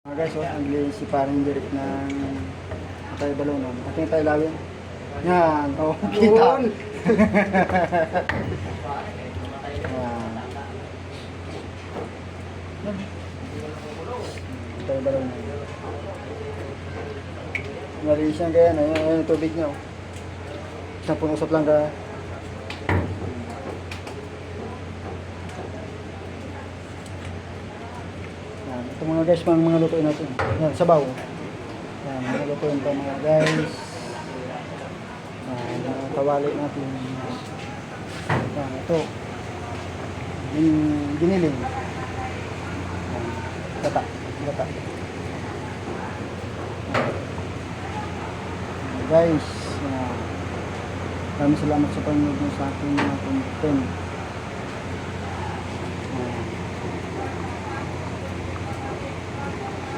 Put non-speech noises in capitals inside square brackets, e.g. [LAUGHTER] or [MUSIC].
Mga guys, oh, ang si parang direct ng tayo balonon. Ating tayo lawin. Yan, oh, [LAUGHS] kita. Yan. Tayo balonon. Malinis yan kaya, ano, yung tubig niya. oh. Isang punong usap lang ka. Yan. Ito mga guys, mga, mga lutuin natin. Yan, sabaw. Yan, mga lutuin pa mga guys. Yan, mga kawali natin. Yan, ito. Yung giniling. Yan, gata. Gata. Yan, guys, yan. Maraming salamat sa panonood sa aking mga content.